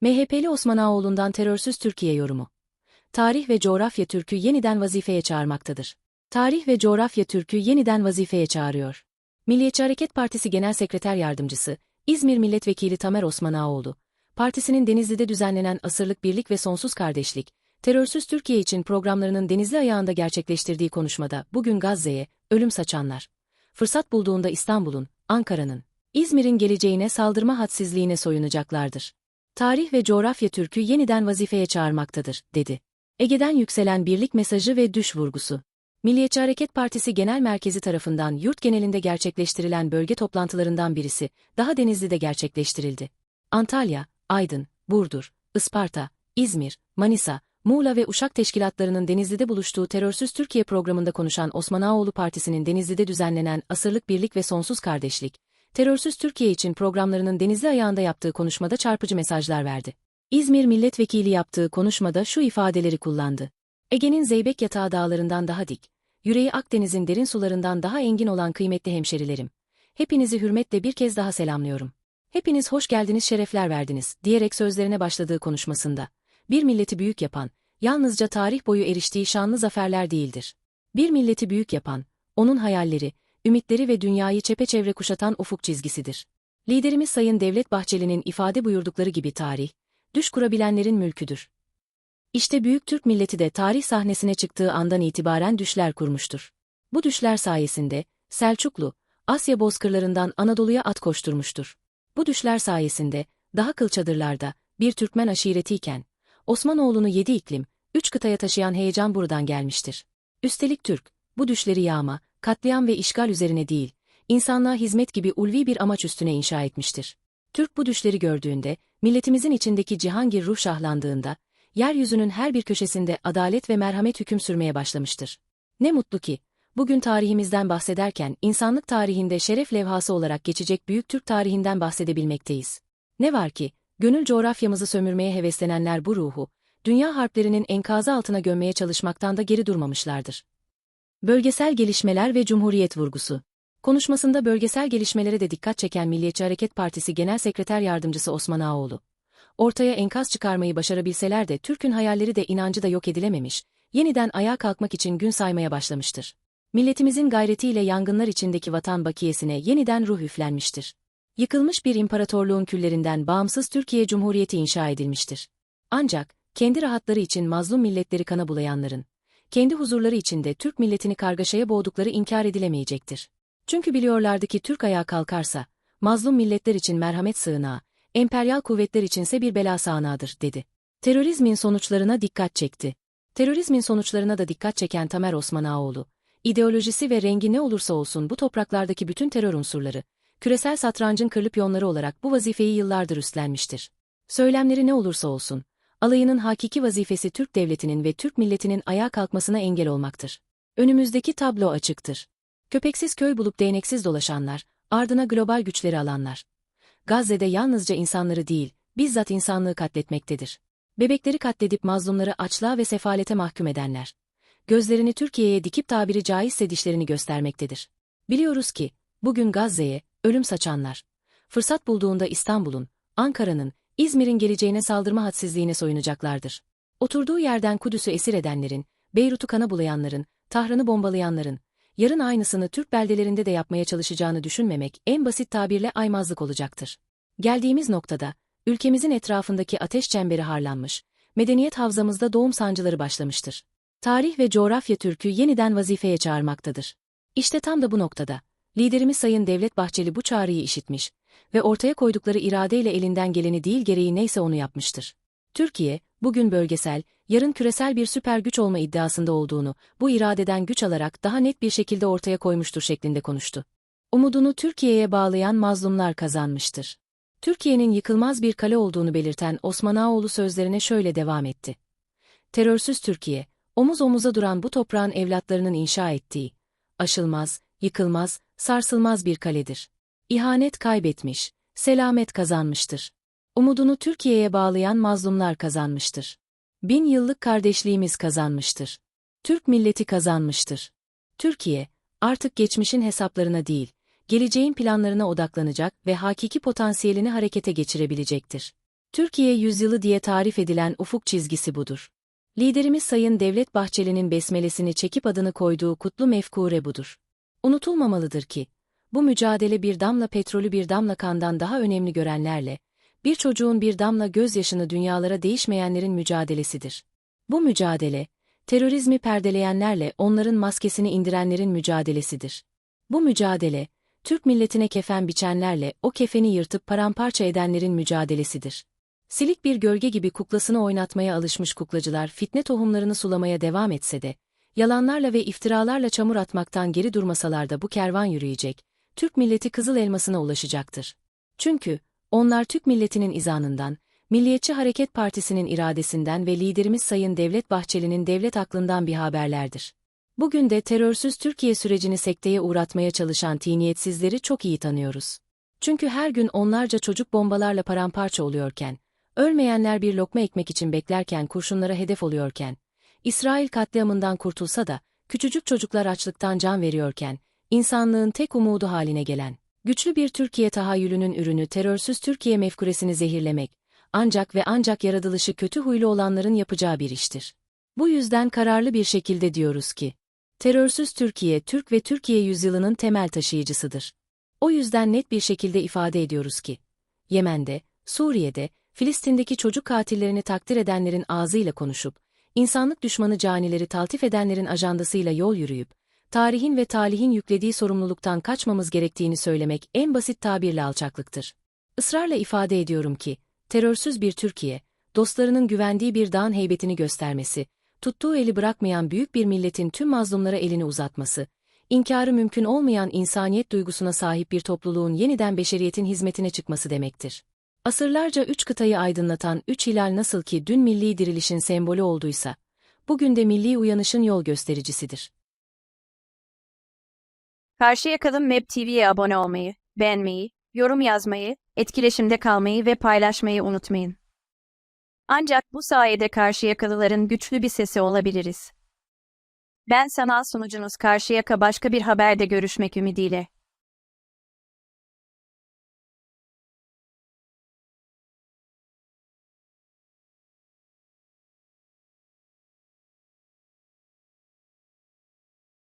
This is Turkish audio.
MHP'li Osman Ağoğlu'ndan terörsüz Türkiye yorumu. Tarih ve coğrafya Türk'ü yeniden vazifeye çağırmaktadır. Tarih ve coğrafya Türk'ü yeniden vazifeye çağırıyor. Milliyetçi Hareket Partisi Genel Sekreter Yardımcısı, İzmir Milletvekili Tamer Osman Ağoğlu, partisinin Denizli'de düzenlenen Asırlık Birlik ve Sonsuz Kardeşlik, terörsüz Türkiye için programlarının Denizli ayağında gerçekleştirdiği konuşmada bugün Gazze'ye, ölüm saçanlar, fırsat bulduğunda İstanbul'un, Ankara'nın, İzmir'in geleceğine saldırma hadsizliğine soyunacaklardır. Tarih ve coğrafya Türk'ü yeniden vazifeye çağırmaktadır, dedi. Ege'den yükselen birlik mesajı ve düş vurgusu. Milliyetçi Hareket Partisi Genel Merkezi tarafından yurt genelinde gerçekleştirilen bölge toplantılarından birisi, daha Denizli'de gerçekleştirildi. Antalya, Aydın, Burdur, Isparta, İzmir, Manisa, Muğla ve Uşak teşkilatlarının Denizli'de buluştuğu Terörsüz Türkiye programında konuşan Osman Ağoğlu Partisi'nin Denizli'de düzenlenen Asırlık Birlik ve Sonsuz Kardeşlik, Terörsüz Türkiye için programlarının Denizli ayağında yaptığı konuşmada çarpıcı mesajlar verdi. İzmir milletvekili yaptığı konuşmada şu ifadeleri kullandı. Ege'nin Zeybek yatağı dağlarından daha dik, yüreği Akdeniz'in derin sularından daha engin olan kıymetli hemşerilerim. Hepinizi hürmetle bir kez daha selamlıyorum. Hepiniz hoş geldiniz şerefler verdiniz, diyerek sözlerine başladığı konuşmasında. Bir milleti büyük yapan, yalnızca tarih boyu eriştiği şanlı zaferler değildir. Bir milleti büyük yapan, onun hayalleri, ümitleri ve dünyayı çepeçevre kuşatan ufuk çizgisidir. Liderimiz Sayın Devlet Bahçeli'nin ifade buyurdukları gibi tarih, düş kurabilenlerin mülküdür. İşte Büyük Türk milleti de tarih sahnesine çıktığı andan itibaren düşler kurmuştur. Bu düşler sayesinde, Selçuklu, Asya bozkırlarından Anadolu'ya at koşturmuştur. Bu düşler sayesinde, daha kıl çadırlarda, bir Türkmen aşiretiyken, Osmanoğlu'nu yedi iklim, üç kıtaya taşıyan heyecan buradan gelmiştir. Üstelik Türk, bu düşleri yağma, katliam ve işgal üzerine değil, insanlığa hizmet gibi ulvi bir amaç üstüne inşa etmiştir. Türk bu düşleri gördüğünde, milletimizin içindeki cihangir ruh şahlandığında, yeryüzünün her bir köşesinde adalet ve merhamet hüküm sürmeye başlamıştır. Ne mutlu ki, bugün tarihimizden bahsederken insanlık tarihinde şeref levhası olarak geçecek büyük Türk tarihinden bahsedebilmekteyiz. Ne var ki, gönül coğrafyamızı sömürmeye heveslenenler bu ruhu, dünya harplerinin enkazı altına gömmeye çalışmaktan da geri durmamışlardır. Bölgesel gelişmeler ve Cumhuriyet vurgusu Konuşmasında bölgesel gelişmelere de dikkat çeken Milliyetçi Hareket Partisi Genel Sekreter Yardımcısı Osman Ağoğlu, ortaya enkaz çıkarmayı başarabilseler de Türk'ün hayalleri de inancı da yok edilememiş, yeniden ayağa kalkmak için gün saymaya başlamıştır. Milletimizin gayretiyle yangınlar içindeki vatan bakiyesine yeniden ruh üflenmiştir. Yıkılmış bir imparatorluğun küllerinden bağımsız Türkiye Cumhuriyeti inşa edilmiştir. Ancak, kendi rahatları için mazlum milletleri kana bulayanların, kendi huzurları içinde Türk milletini kargaşaya boğdukları inkar edilemeyecektir. Çünkü biliyorlardı ki Türk ayağa kalkarsa, mazlum milletler için merhamet sığınağı, emperyal kuvvetler içinse bir bela sağanağıdır, dedi. Terörizmin sonuçlarına dikkat çekti. Terörizmin sonuçlarına da dikkat çeken Tamer Osman Ağoğlu, ideolojisi ve rengi ne olursa olsun bu topraklardaki bütün terör unsurları, küresel satrancın kırılıp yonları olarak bu vazifeyi yıllardır üstlenmiştir. Söylemleri ne olursa olsun, alayının hakiki vazifesi Türk devletinin ve Türk milletinin ayağa kalkmasına engel olmaktır. Önümüzdeki tablo açıktır. Köpeksiz köy bulup değneksiz dolaşanlar, ardına global güçleri alanlar. Gazze'de yalnızca insanları değil, bizzat insanlığı katletmektedir. Bebekleri katledip mazlumları açlığa ve sefalete mahkum edenler. Gözlerini Türkiye'ye dikip tabiri caizse dişlerini göstermektedir. Biliyoruz ki, bugün Gazze'ye, ölüm saçanlar. Fırsat bulduğunda İstanbul'un, Ankara'nın, İzmir'in geleceğine saldırma hadsizliğine soyunacaklardır. Oturduğu yerden Kudüs'ü esir edenlerin, Beyrut'u kana bulayanların, Tahran'ı bombalayanların, yarın aynısını Türk beldelerinde de yapmaya çalışacağını düşünmemek en basit tabirle aymazlık olacaktır. Geldiğimiz noktada, ülkemizin etrafındaki ateş çemberi harlanmış, medeniyet havzamızda doğum sancıları başlamıştır. Tarih ve coğrafya Türk'ü yeniden vazifeye çağırmaktadır. İşte tam da bu noktada, liderimiz Sayın Devlet Bahçeli bu çağrıyı işitmiş ve ortaya koydukları iradeyle elinden geleni değil gereği neyse onu yapmıştır. Türkiye, bugün bölgesel, yarın küresel bir süper güç olma iddiasında olduğunu, bu iradeden güç alarak daha net bir şekilde ortaya koymuştur şeklinde konuştu. Umudunu Türkiye'ye bağlayan mazlumlar kazanmıştır. Türkiye'nin yıkılmaz bir kale olduğunu belirten Osman Ağoğlu sözlerine şöyle devam etti. Terörsüz Türkiye, omuz omuza duran bu toprağın evlatlarının inşa ettiği, aşılmaz, yıkılmaz, sarsılmaz bir kaledir. İhanet kaybetmiş, selamet kazanmıştır. Umudunu Türkiye'ye bağlayan mazlumlar kazanmıştır. Bin yıllık kardeşliğimiz kazanmıştır. Türk milleti kazanmıştır. Türkiye, artık geçmişin hesaplarına değil, geleceğin planlarına odaklanacak ve hakiki potansiyelini harekete geçirebilecektir. Türkiye yüzyılı diye tarif edilen ufuk çizgisi budur. Liderimiz Sayın Devlet Bahçeli'nin besmelesini çekip adını koyduğu kutlu mefkure budur. Unutulmamalıdır ki, bu mücadele bir damla petrolü bir damla kandan daha önemli görenlerle, bir çocuğun bir damla gözyaşını dünyalara değişmeyenlerin mücadelesidir. Bu mücadele, terörizmi perdeleyenlerle onların maskesini indirenlerin mücadelesidir. Bu mücadele, Türk milletine kefen biçenlerle o kefeni yırtıp paramparça edenlerin mücadelesidir. Silik bir gölge gibi kuklasını oynatmaya alışmış kuklacılar fitne tohumlarını sulamaya devam etse de, yalanlarla ve iftiralarla çamur atmaktan geri durmasalar da bu kervan yürüyecek, Türk milleti kızıl elmasına ulaşacaktır. Çünkü, onlar Türk milletinin izanından, Milliyetçi Hareket Partisi'nin iradesinden ve liderimiz Sayın Devlet Bahçeli'nin devlet aklından bir haberlerdir. Bugün de terörsüz Türkiye sürecini sekteye uğratmaya çalışan tiniyetsizleri çok iyi tanıyoruz. Çünkü her gün onlarca çocuk bombalarla paramparça oluyorken, ölmeyenler bir lokma ekmek için beklerken kurşunlara hedef oluyorken, İsrail katliamından kurtulsa da, küçücük çocuklar açlıktan can veriyorken, insanlığın tek umudu haline gelen, güçlü bir Türkiye tahayyülünün ürünü terörsüz Türkiye mefkuresini zehirlemek, ancak ve ancak yaratılışı kötü huylu olanların yapacağı bir iştir. Bu yüzden kararlı bir şekilde diyoruz ki, terörsüz Türkiye, Türk ve Türkiye yüzyılının temel taşıyıcısıdır. O yüzden net bir şekilde ifade ediyoruz ki, Yemen'de, Suriye'de, Filistin'deki çocuk katillerini takdir edenlerin ağzıyla konuşup, insanlık düşmanı canileri taltif edenlerin ajandasıyla yol yürüyüp, tarihin ve talihin yüklediği sorumluluktan kaçmamız gerektiğini söylemek en basit tabirle alçaklıktır. Israrla ifade ediyorum ki, terörsüz bir Türkiye, dostlarının güvendiği bir dağın heybetini göstermesi, tuttuğu eli bırakmayan büyük bir milletin tüm mazlumlara elini uzatması, inkarı mümkün olmayan insaniyet duygusuna sahip bir topluluğun yeniden beşeriyetin hizmetine çıkması demektir. Asırlarca üç kıtayı aydınlatan üç hilal nasıl ki dün milli dirilişin sembolü olduysa, bugün de milli uyanışın yol göstericisidir. Karşıyaka'nın Map TV'ye abone olmayı, beğenmeyi, yorum yazmayı, etkileşimde kalmayı ve paylaşmayı unutmayın. Ancak bu sayede Karşıyakalıların güçlü bir sesi olabiliriz. Ben sanal sunucunuz Karşıyaka başka bir haberde görüşmek ümidiyle.